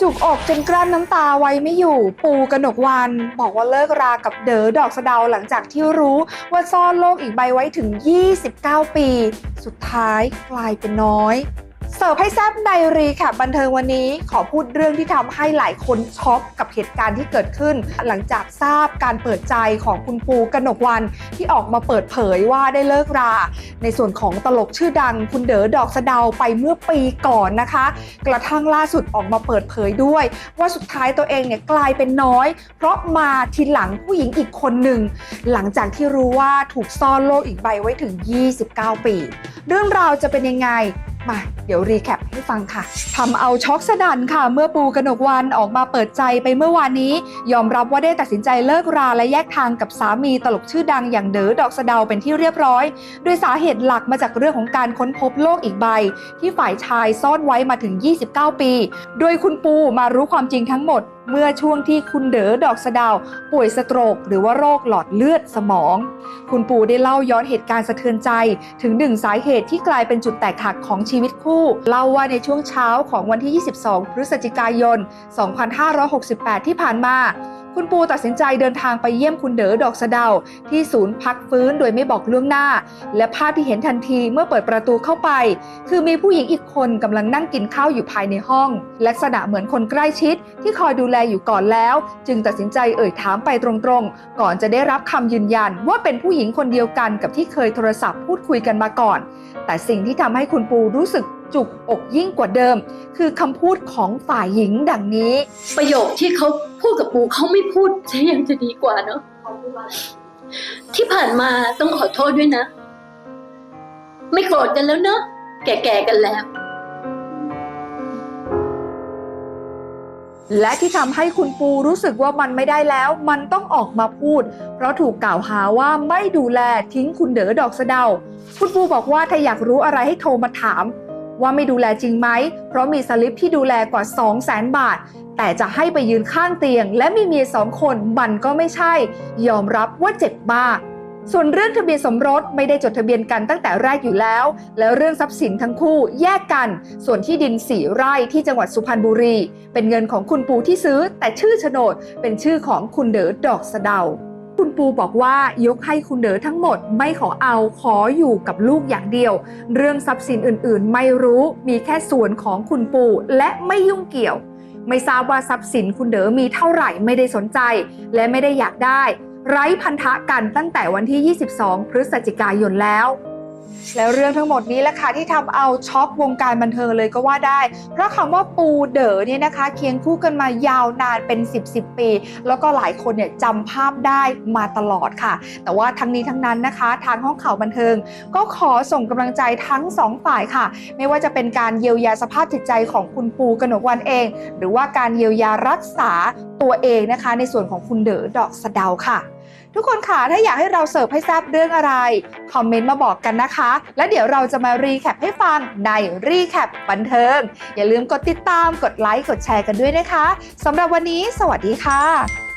จุกอกจนกลั้นน้ำตาไว้ไม่อยู่ ปูกนกวัน บอกว่าเลิกรากับเด๋อดอกสะเดาหลังจากที่รู้ว่าซ่อนโลกอีกใบไว้ถึง 29 ปี สุดท้ายกลายเป็นน้อย เสิร์ฟให้แซบในรีแคปบันเทิงวันนี้ขอพูดเรื่องที่ทำให้หลายคนช็อกกับเหตุการณ์ที่เกิดขึ้น หลังจากทราบการเปิดใจของคุณปูกนกวันที่ออกมาเปิดเผยว่าได้เลิกรา ในส่วนของตลกชื่อดังคุณเด๋อดอกสะเดาไปเมื่อปีก่อนนะคะ กระทั่งล่าสุดออกมาเปิดเผยด้วย ว่าสุดท้ายตัวเองเนี่ยกลายเป็นน้อย เพราะมาทีหลังผู้หญิงอีกคนหนึ่งหลังจากที่รู้ว่าถูกซ่อนโลกอีกใบไว้ถึง 29 ปี เรื่องราวจะเป็นยังไง มาเดี๋ยวรีแคป ให้ฟังค่ะทำเอาช็อกสนั่นค่ะ เมื่อปูกนกวันออกมาเปิดใจไปเมื่อวานนี้ ยอมรับว่าได้ตัดสินใจเลิกราและแยกทางกับสามีตลกชื่อดังอย่างเด๋อดอกสะเดาเป็นที่เรียบร้อย โดยสาเหตุหลักมาจากเรื่องของการค้นพบโลกอีกใบ ที่ฝ่ายชายซ่อนไว้มาถึง 29 ปี โดยคุณปูมารู้ความจริงทั้งหมดเมื่อช่วงที่คุณเด๋อดอกสะดาว ป่วยสโตรก หรือว่าโรคหลอดเลือดสมอง คุณปูได้เล่าย้อนเหตุการณ์สะเทือนใจ ถึงหนึ่งสาเหตุที่กลายเป็นจุดแตกหักของชีวิตคู่ เล่าว่าในช่วงเช้าของวันที่ 22 พฤศจิกายน 2568 ที่ผ่านมา คุณปูตัดสินใจเดินทางไปเยี่ยมคุณเด๋อดอกสะเดา ที่ศูนย์พักฟื้นโดยไม่บอกล่วงหน้า และภาพที่เห็นทันทีเมื่อเปิดประตูเข้าไป คือมีผู้หญิงอีกคนกำลังนั่งกินข้าวอยู่ภายในห้อง ลักษณะเหมือนคนใกล้ชิดที่คอยดูแลอยู่ก่อนแล้ว จึงตัดสินใจเอ่ยถามไปตรงๆ ก่อนจะได้รับคำยืนยันว่าเป็นผู้หญิงคนเดียวกันกับที่เคยโทรศัพท์พูดคุยกันมาก่อน แต่สิ่งที่ทำให้คุณปูรู้สึกจุกอกยิ่งกว่าเดิม คือคำพูดของฝ่ายหญิงดังนี้ ประโยคที่เขา พูดกับปูเขาไม่พูดจะยังจะดีกว่าเนอะที่ผ่านมาต้องขอโทษด้วยนะ ไม่โกรธกันแล้วเนอะแก่ๆกันแล้ว และที่ทำให้คุณปูรู้สึกว่ามันไม่ได้แล้ว มันต้องออกมาพูด เพราะถูกกล่าวหาว่าไม่ดูแลทิ้งคุณเด๋อดอกสะเดา คุณปูบอกว่าถ้าอยากรู้อะไรให้โทรมาถาม ว่าไม่ดูแลจริงไหม เพราะมีสลิปที่ดูแลกว่า 2 0 0แสนบาท แต่จะให้ไปยืนข้างเตียง และมีเมียสองคนมันก็ไม่ใช่ ยอมรับว่าเจ็บมากส่วนเรื่องทะเบียนสมรสไม่ได้จดทะเบียนกันตั้งแต่แรกอยู่แล้ว แล้วเรื่องทรัพย์สินทั้งคู่แยกกัน ส่วนที่ดินสี่ไร่ที่จังหวัดสุพรรณบุรี เป็นเงินของคุณปูที่ซื้อ แต่ชื่อโฉนดเป็นชื่อของคุณเด๋อดอกสะเดา คุณปูบอกว่ายกให้คุณเด๋อทั้งหมดไม่ขอเอาขออยู่กับลูกอย่างเดียว เรื่องทรัพย์สินอื่นๆ ไม่รู้มีแค่ส่วนของคุณปูและไม่ยุ่งเกี่ยว ไม่ทราบว่าทรัพย์สินคุณเด๋อมีเท่าไหร่ไม่ได้สนใจ และไม่ได้อยากได้ ไร้พันธะกันตั้งแต่วันที่ 22 พฤศจิกายนแล้ว แล้วเรื่องทั้งหมดนี้แหละค่ะที่ทำเอาช็อกวงการบันเทิงเลยก็ว่าได้ เพราะคำว่าปูเด๋อเนี่ยนะคะ เคียงคู่กันมายาวนานเป็น 10 10ปี แล้วก็หลายคนเนี่ยจำภาพได้มาตลอดค่ะ แต่ว่าทั้งนี้ทั้งนั้นนะคะ ทางห้องข่าวบันเทิง ก็ขอส่งกำลังใจทั้งสองฝ่ายค่ะ ไม่ว่าจะเป็นการเยียวยาสภาพจิตใจของคุณปูกนกวันเอง หรือว่าการเยียวยารักษาตัวเองนะคะ ในส่วนของคุณเด๋อดอกสะเดาค่ะ ทุกคนค่ะ ถ้าอยากให้เราเสิร์ฟให้ทราบเรื่องอะไร คอมเมนต์มาบอกกันนะคะ แล้วเดี๋ยวเราจะมารีแคปให้ฟังในรีแคปบันเทิง อย่าลืมกดติดตาม กดไลค์ กดแชร์กันด้วยนะคะสำหรับวันนี้ สวัสดีค่ะ